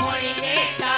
できた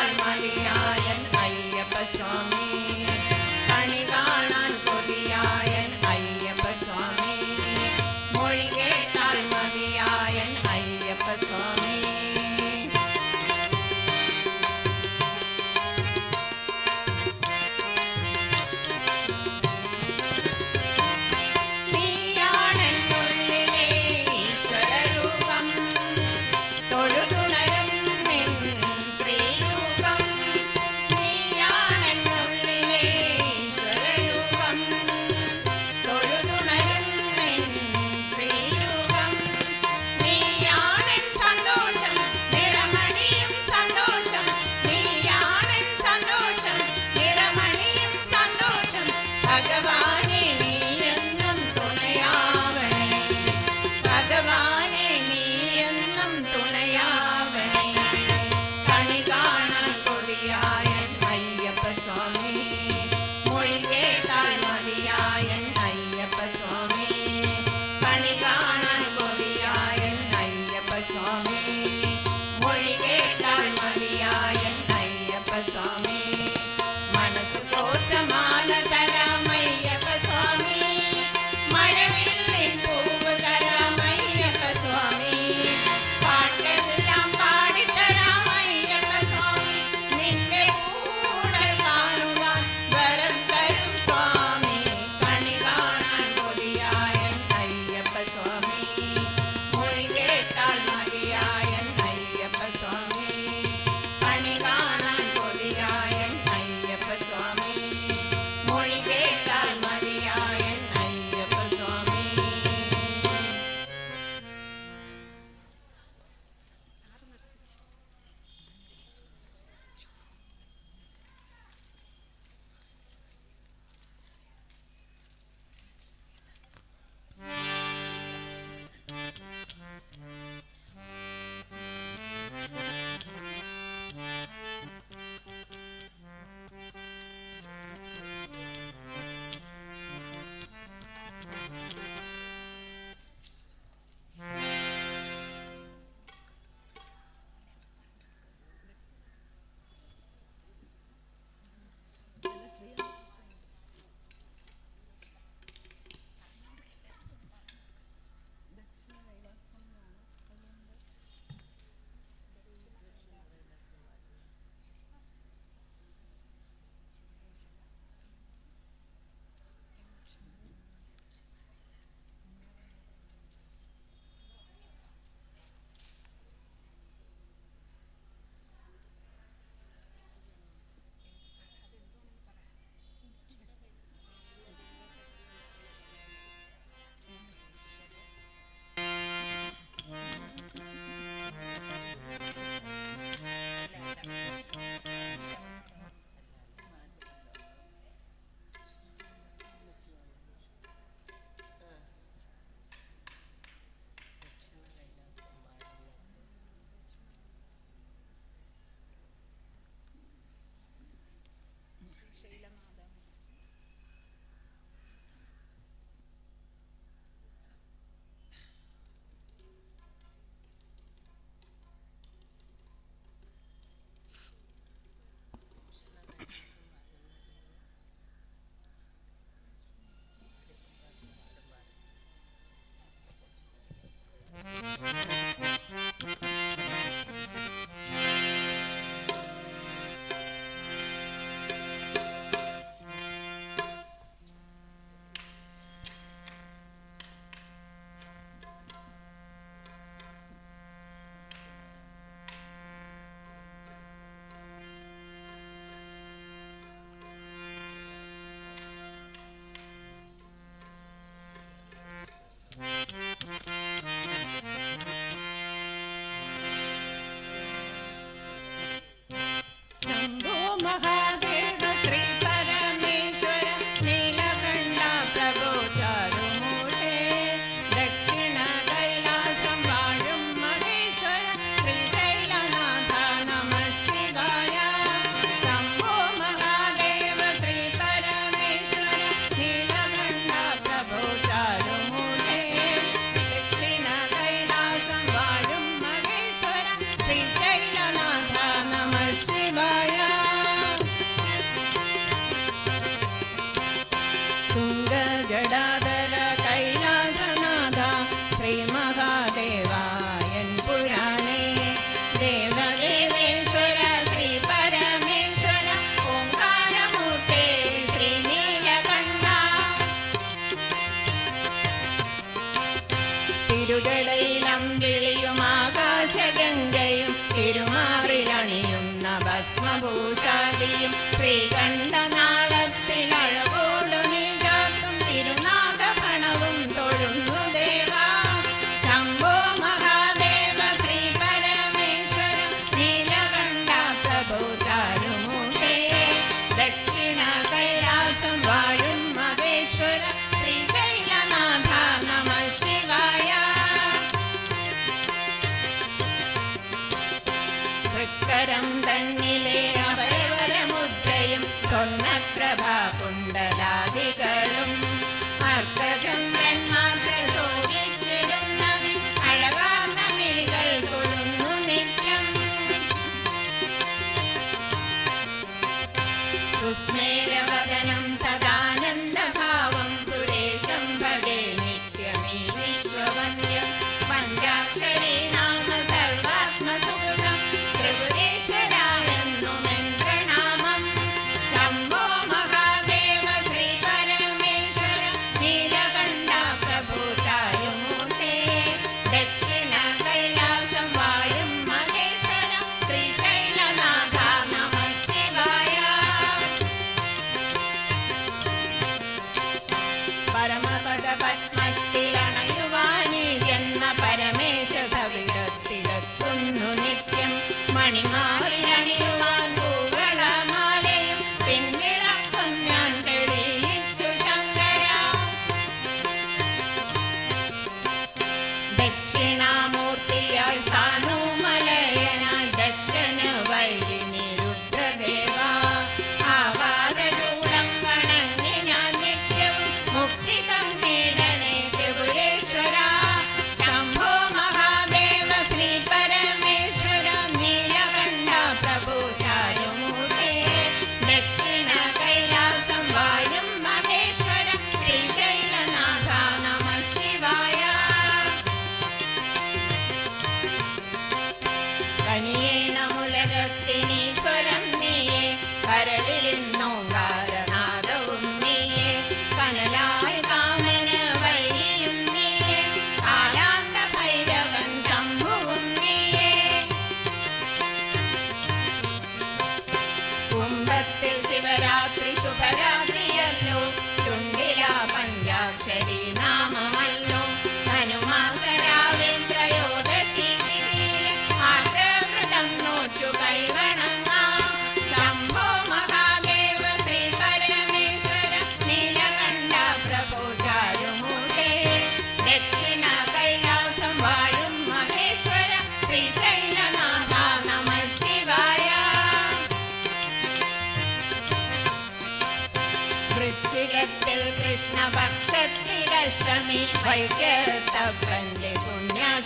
पुण्या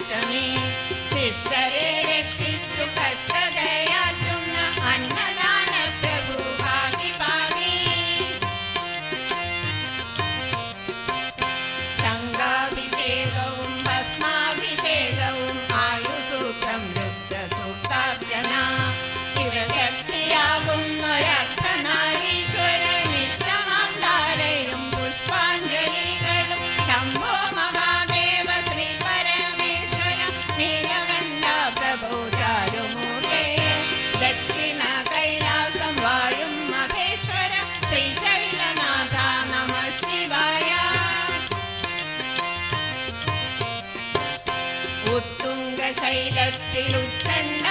கைலத்தில் உச்சன்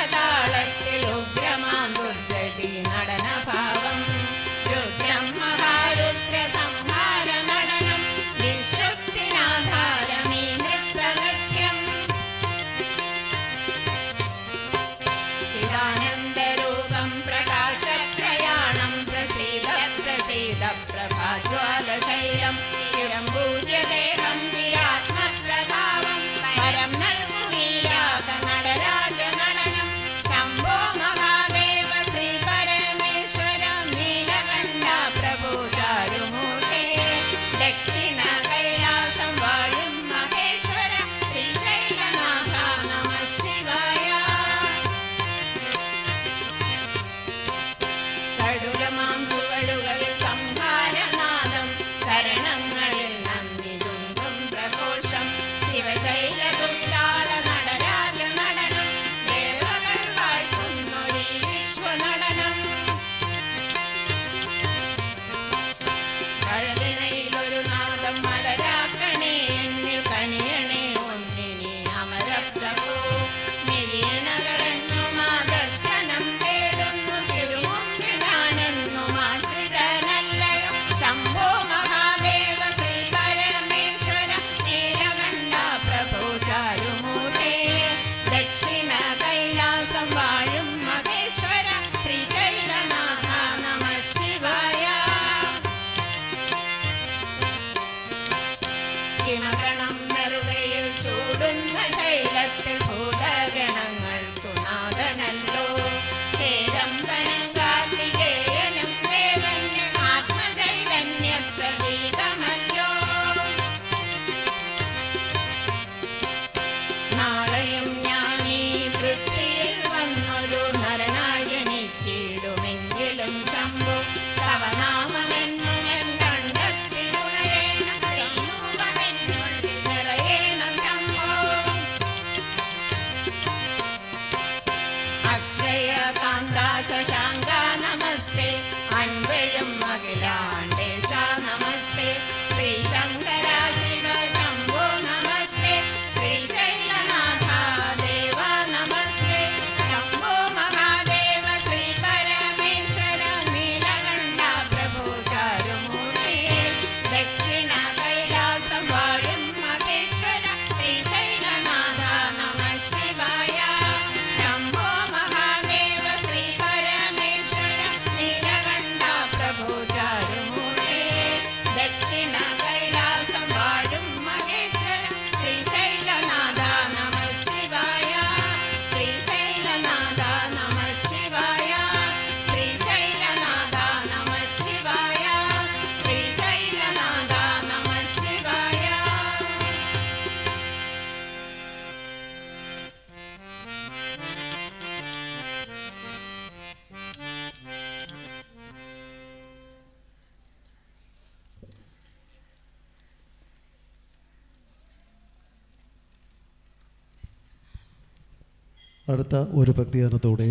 അടുത്ത ഒരു ഭക്തിഗാനത്തോടെ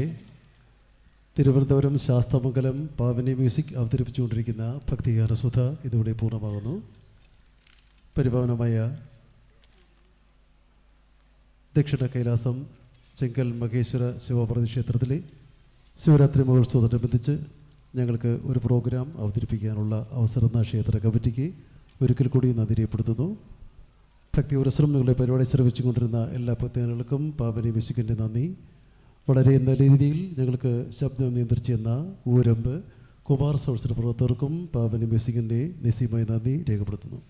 തിരുവനന്തപുരം ശാസ്തമംഗലം പാവനി മ്യൂസിക് അവതരിപ്പിച്ചുകൊണ്ടിരിക്കുന്ന ഭക്തിഗാനസുധ ഇതോടെ പൂർണമാകുന്നു. പരിപാവനമായ ദക്ഷിണ കൈലാസം ചെങ്കൽ മഹേശ്വര ശിവപ്രതി ക്ഷേത്രത്തിലെ ശിവരാത്രി മഹോത്സവത്തോടനുബന്ധിച്ച് ഞങ്ങൾക്ക് ഒരു പ്രോഗ്രാം അവതരിപ്പിക്കാനുള്ള അവസരം ക്ഷേത്ര കമ്മിറ്റിക്ക് ഒരിക്കൽ കൂടി നന്ദി രേഖപ്പെടുത്തുന്നു. ഭക്തി പുരസ്സരം നിങ്ങളുടെ പരിപാടി ശ്രമിച്ചുകൊണ്ടിരുന്ന എല്ലാ പ്രത്യേകങ്ങൾക്കും പാവനി മ്യൂസിക്കിന്റെ നന്ദി. വളരെ നല്ല രീതിയിൽ ഞങ്ങൾക്ക് ശബ്ദം നിയന്ത്രിച്ചു എന്ന ഊരമ്പ് കുമാർ സൗത്സര പ്രവർത്തകർക്കും പാവനി മ്യൂസിക്കിന്റെ നിസ്സീമായ നന്ദി രേഖപ്പെടുത്തുന്നു.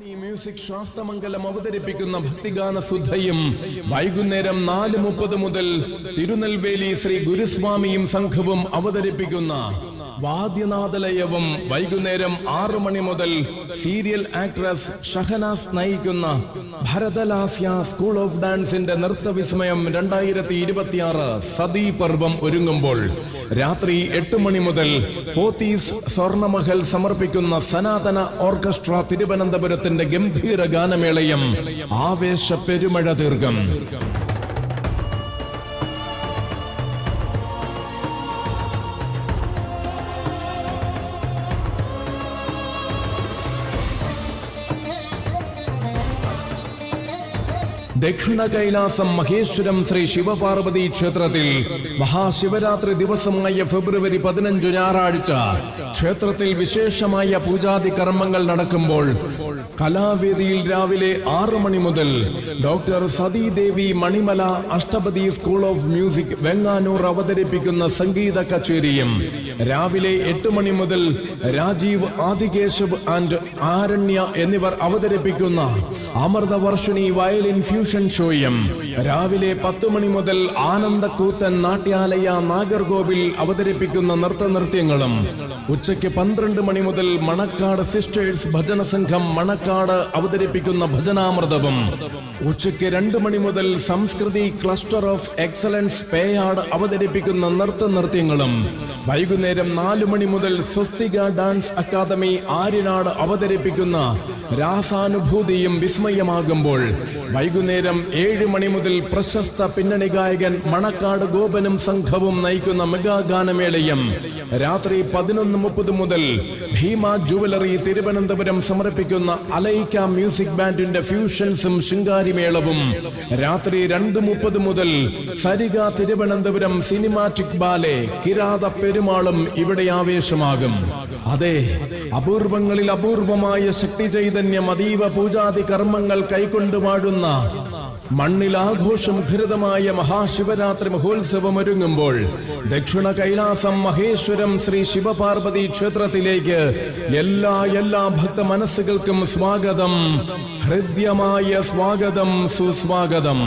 മ്യൂസിക് ശാസ്തമംഗലം അവതരിപ്പിക്കുന്ന ഭക്തിഗാന സുധയും വൈകുന്നേരം നാല് മുപ്പത് മുതൽ തിരുനെൽവേലി ശ്രീ ഗുരുസ്വാമിയും സംഘവും അവതരിപ്പിക്കുന്ന വാദ്യനാദലയവും വൈകുന്നേരം ആറു മണി മുതൽ സീരിയൽ ആക്ട്രസ് ഷഹനാസ് നയിക്കുന്ന ഭരതലാസ്യ സ്കൂൾ ഓഫ് ഡാൻസിന്റെ നൃത്തവിസ്മയം രണ്ടായിരത്തി ഇരുപത്തിയാറ് സതീ പർവം ഒരുങ്ങുമ്പോൾ രാത്രി എട്ട് മണി മുതൽ പോത്തീസ് സ്വർണമഹൽ സമർപ്പിക്കുന്ന സനാതന ഓർക്കസ്ട്ര തിരുവനന്തപുരത്തിന്റെ ഗംഭീര ഗാനമേളയും ആവേശ പെരുമഴ തീർക്കും ദക്ഷിണ കൈലാസം മഹേശ്വരം ശ്രീ ശിവപാർവതി ക്ഷേത്രത്തിൽ മഹാശിവരാത്രി ദിവസമായ ഫെബ്രുവരി പതിനഞ്ചു ഞായറാഴ്ച ക്ഷേത്രത്തിൽ വിശേഷമായ പൂജാതി കർമ്മങ്ങൾ നടക്കുമ്പോൾ കലാവേദിയിൽ രാവിലെ ആറു മണി മുതൽ doctor Sathidevi Manimala Ashtapathi school of music Venganoor അവതരിപ്പിക്കുന്ന സംഗീത കച്ചേരിയും രാവിലെ എട്ട് മണി മുതൽ രാജീവ് ആദികേശവ് ആൻഡ് ആരണ്യ എന്നിവർ അവതരിപ്പിക്കുന്ന അമൃതവർഷിണി വയലിൻ ഫ്യൂഷൻ ഷോയും രാവിലെ പത്തു മണി മുതൽ ആനന്ദക്കൂത്തൻ നാട്യാലയ നാഗർകോവിൽ അവതരിപ്പിക്കുന്ന നൃത്തനൃത്യങ്ങളും ഉച്ചയ്ക്ക് പന്ത്രണ്ട് മണി മുതൽ മണക്കാട് സിസ്റ്റേഴ്സ് ഭജന സംഘം മണക്കാട് അവതരിപ്പിക്കുന്ന ഭജനാമൃതവും ഉച്ചയ്ക്ക് രണ്ട് മണി മുതൽ Samskriti cluster of excellence Peyad അവതരിപ്പിക്കുന്ന നൃത്തനൃത്യങ്ങളും വൈകുന്നേരം നാലു മണി മുതൽ സ്വസ്തിക ഡാൻസ് അക്കാദമി ആര്യനാട് അവതരിപ്പിക്കുന്ന രാസാനുഭൂതിയും വിസ്മയമാകുമ്പോൾ വൈകുന്നേരം ഏഴ് മണി മുതൽ പ്രശസ്ത പിന്നണി ഗായകൻ മണക്കാട് ഗോപനും സംഘവും നയിക്കുന്ന മെഗാ ഗാനമേളയും രാത്രി പതിനൊന്ന് മുപ്പത് മുതൽ ഭീമ ജുവലറി തിരുവനന്തപുരം സമർപ്പിക്കുന്ന അലൈക്ക മ്യൂസിക് ബാൻഡിന്റെ ഫ്യൂഷൻസും ശൃംഗാരിമേളവും രാത്രി രണ്ട് മുപ്പത് മുതൽ സരിക തിരുവനന്തപുരം സിനിമാറ്റിക് ബാലെ കിരാത പെരുമാളും ഇവിടെ ആവേശമാകും. അതെ അപൂർവങ്ങളിൽ അപൂർവമായ ശക്തി ചൈതന്യം അതീവ പൂജാതി കർമ്മങ്ങൾ കൈക്കൊണ്ടു വാഴുന്ന മണ്ണിൽ ആഘോഷം ഘൃതമായ മഹാശിവരാത്രി മഹോത്സവം ഒരുങ്ങുമ്പോൾ ദക്ഷിണ കൈലാസം മഹേശ്വരം ശ്രീ ശിവപാർവതി ക്ഷേത്രത്തിലേക്ക് എല്ലാ എല്ലാ ഭക്ത മനസ്സുകൾക്കും സ്വാഗതം. ഹൃദ്യമായ സ്വാഗതം സുസ്വാഗതം.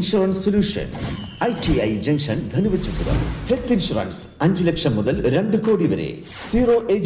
Insurance solution I T I junction Dhanuvachapuram health insurance അഞ്ച് ലക്ഷം മുതൽ രണ്ട് കോടി വരെ. Zero age